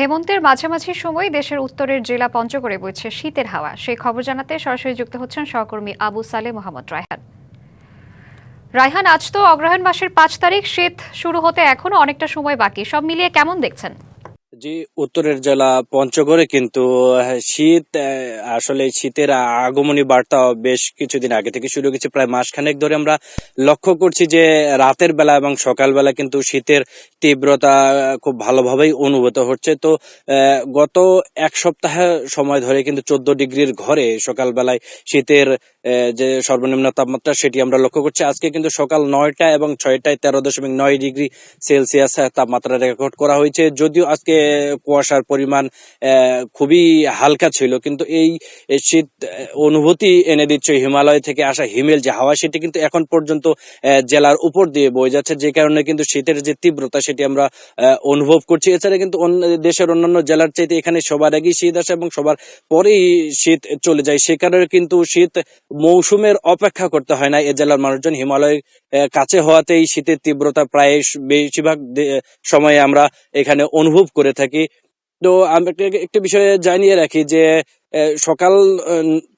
হেমন্তের মাঝামাঝি সময় দেশের উত্তরের জেলা পঞ্চগড়ে বইছে শীতের হাওয়া। সেই খবর জানাতে সরাসরি যুক্ত হচ্ছেন সহকর্মী আবু সালে মোহাম্মদ রায়হান। রায়হান, আজ তো অগ্রহায়ণ মাসের পাঁচ তারিখ। শীত শুরু হতে এখনও অনেকটা সময় বাকি। সব মিলিয়ে কেমন দেখছেন? জি, উত্তরের জেলা পঞ্চগড়ে কিন্তু শীত আসলে শীতের আগমনী বার্তা বেশ কিছুদিন আগে থেকে শুরু হয়েছে। প্রায় মাসখানেক ধরে আমরা লক্ষ্য করছি যে, রাতের বেলা এবং সকালবেলা কিন্তু শীতের তীব্রতা খুব ভালোভাবেই অনুভূত হচ্ছে। তো গত এক সপ্তাহ সময় ধরে কিন্তু চোদ্দ ডিগ্রির ঘরে সকালবেলায় শীতের যে সর্বনিম্ন তাপমাত্রা সেটি আমরা লক্ষ্য করছি। আজকে কিন্তু সকাল নয়টা এবং ছয়টায় তেরো দশমিক নয় ডিগ্রি সেলসিয়াস তাপমাত্রা রেকর্ড করা হয়েছে। যদিও আজকে কুয়াশার পরিমাণ খুবই হালকা ছিল, কিন্তু এই শীত অনুভূতি এনে দিচ্ছে হিমালয় থেকে আসা হিমেল যে হাওয়া, সেটি কিন্তু এখন পর্যন্ত জেলার উপর দিয়ে বয়ে যাচ্ছে, যে কারণে কিন্তু শীতের যে তীব্রতা সেটি আমরা অনুভব করছি। এছাড়া কিন্তু অন্য দেশের অন্যান্য জেলার চাইতে এখানে সবার আগেই শীত আসে এবং সবার পরেই শীত চলে যায়। সে কারণে কিন্তু শীত মৌসুমের অপেক্ষা করতে হয় না। এ জেলার মানুষজন হিমালয়ের কাছে হওয়াতেই শীতের তীব্রতা প্রায় বেশিরভাগ সময়ে আমরা এখানে অনুভব করে থাকি। তো আমি একটা- বিষয়ে জানিয়ে রাখি যে সকাল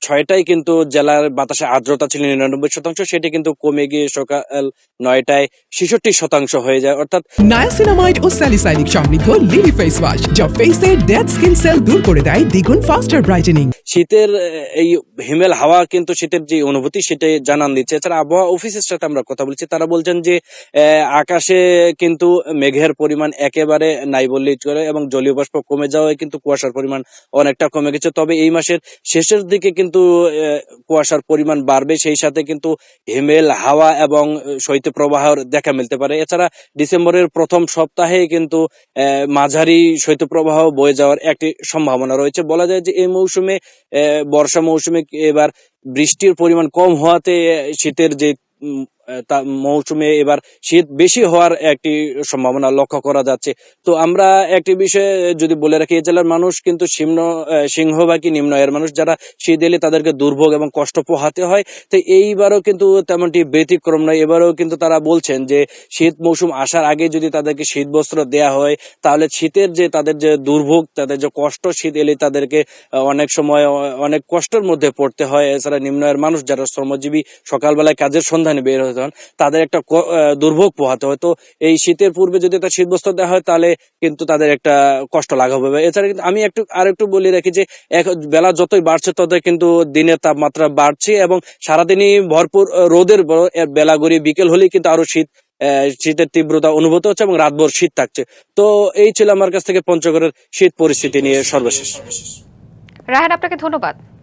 ছয়টায় কিন্তু জেলার বাতাসে আর্দ্রতা ছিল নিরানব্বই শতাংশ, সেটি কিন্তু কমে গিয়ে সকাল নয়টায় ছেষট্টি শতাংশ হয়ে যায়। অর্থাৎ নায়াসিনামাইড ও স্যালিসাইনিক সমৃদ্ধ লিলি ফেস ওয়াশ, যা ফেসের ডেড স্কিন সেল দূর করে দেয় দ্বিগুণ ফাস্টার ব্রাইটেনিং শীতের এই হিমেল হাওয়া কিন্তু শীতের যে অনুভূতি সেটাই জানান দিচ্ছে। এছাড়া আবহাওয়া অফিসের সাথে আমরা কথা বলছি। তারা বলছেন যে আকাশে কিন্তু মেঘের পরিমাণ একেবারে নাই বললেই চলে এবং জলীয় বাষ্প কমে যাওয়ায় কিন্তু কুয়াশার পরিমাণ অনেকটা কমে গেছে। তবে এই মাসের শেষের দিকে কিন্তু কুয়াশার পরিমাণ বাড়বে। সেই সাথে কিন্তু হিমেল হাওয়া এবং আহ, শৈত্যপ্রবাহের দেখা মিলতে পারে। এছাড়া ডিসেম্বরের প্রথম সপ্তাহে কিন্তু মাঝারি শৈত্যপ্রবাহ বয়ে যাওয়ার একটি সম্ভাবনা রয়েছে। বলা যায় যে এই মৌসুমে বর্ষা মৌসুমে এবার বৃষ্টির পরিমাণ কম হওয়াতে শীতের যে মৌসুমে এবার শীত বেশি হওয়ার একটি সম্ভাবনা লক্ষ্য করা যাচ্ছে। তো আমরা একটি বিষয়ে যদি বলে রাখি এই জেলার মানুষ কিন্তু সিংহ আহ, সিংহভাগী নিম্ন আয়ের মানুষ যারা শীত এলে তাদেরকে দুর্ভোগ এবং কষ্ট পোহাতে হয়। তো এইবারও কিন্তু তেমনটি ব্যতিক্রম নয়। এবারও কিন্তু তারা বলছেন যে শীত মৌসুম আসার আগে যদি তাদেরকে শীত বস্ত্র দেয়া হয় তাহলে শীতের যে তাদের যে দুর্ভোগ তাদের যে কষ্ট শীত এলে তাদেরকে অনেক সময় অনেক কষ্টের মধ্যে পড়তে হয়। এছাড়া নিম্ন আয়ের মানুষ যারা শ্রমজীবী সকালবেলায় কাজের সন্ধানে বের হন তাদের একটা দুর্ভোগ পোহাতে হয়। তো এই শীতের পূর্বে যদি তার শীত বস্ত্র দেওয়া হয়, তাহলে কিন্তু তাদের একটা কষ্ট লাঘব হবে। এছাড়া কিন্তু আমি একটু আর একটু বলে রাখি যে, এক, বেলা যতই বাড়ছে, ততই কিন্তু দিনের তাপমাত্রা বাড়ছে এবং সারাদিনই ভরপুর রোদের বেলা গড়িয়ে বিকেল হলেই কিন্তু আরও শীত শীতের তীব্রতা অনুভূত হচ্ছে এবং রাতভর শীত থাকছে। তো এই ছিল আমার কাছ থেকে পঞ্চগড়ের শীত পরিস্থিতি নিয়ে সর্বশেষ। রায়হান, আপনাকে ধন্যবাদ।